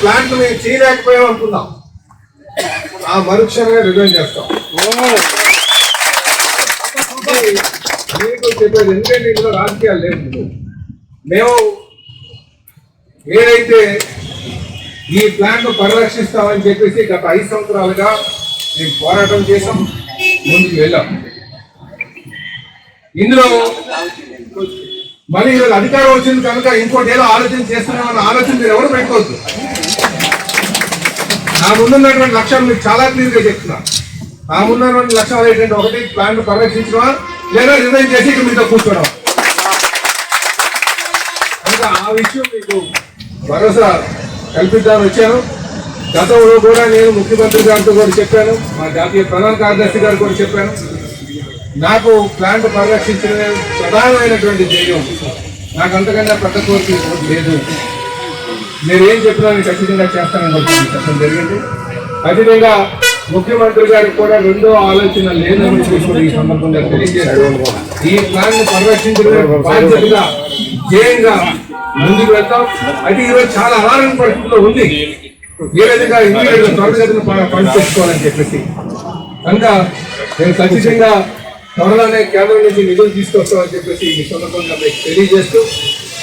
Plant మేము చేయలేకపోయాం అనుకుందాం. ఆ మరుక్షణమే రిజైన్ చేస్తాం. మీకు చెప్పేది ఎందుకంటే ఇందులో రాజకీయాలు లేవు. మేము ఏదైతే ఈ ప్లాంట్ పరిరక్షిస్తామని చెప్పేసి గత ఐదు సంవత్సరాలుగా మేము పోరాటం చేసాం ముందుకు వెళ్ళాం. ఇందులో మళ్ళీ ఈరోజు అధికారం వచ్చింది కనుక ఇంకోటి ఏదో ఆలోచన చేస్తున్నామన్న ఆలోచన మీరు ఎవరు పెట్టుకోవద్దు. నా ముందున్నటువంటి లక్ష్యాలు మీకు చాలా క్లియర్గా చెప్తున్నా నా ముందున్నటువంటి లక్ష్యాలు ఏంటంటే ఒకటి ప్లాంట్ పరిరక్షించడమా లేదా రిజైన్ చేసి ఇక మీతో కూర్చోవడం కనుక ఆ విషయం మీకు భరోసా కల్పిద్దామని వచ్చాను. గతంలో కూడా నేను ముఖ్యమంత్రి గారితో కూడా చెప్పాను మా జాతీయ ప్రధాన కార్యదర్శి గారు కూడా చెప్పాను. నాకు ప్లాంట్ పరిరక్షించడమే ప్రధానమైనటువంటి ధ్యేయం. నాకు అంతకన్నా పెద్ద కోరిక లేదు. నేను ఏం చెప్పినా నేను ఖచ్చితంగా చేస్తానని చెప్పి చెప్పడం జరిగింది. అదేవిధంగా ముఖ్యమంత్రి గారికి కూడా రెండో ఆలోచన లేదని చెప్పి ఈ సందర్భంగా తెలియజేశారు ఈ ప్లాన్ను పరిరక్షించడమే బాధ్యతగా ధ్యేయంగా ముందుకు వెళ్తాం. అయితే ఈరోజు చాలా అనారోగ్య పరిస్థితిలో ఉంది. ఏ విధంగా ఇంజనీర్లు త్వరగతిని పనిచేసుకోవాలని చెప్పేసి. కనుక నేను ఖచ్చితంగా త్వరలోనే కేంద్రం నుంచి నిధులు తీసుకొస్తామని చెప్పేసి ఈ సందర్భంగా మీకు తెలియజేస్తూ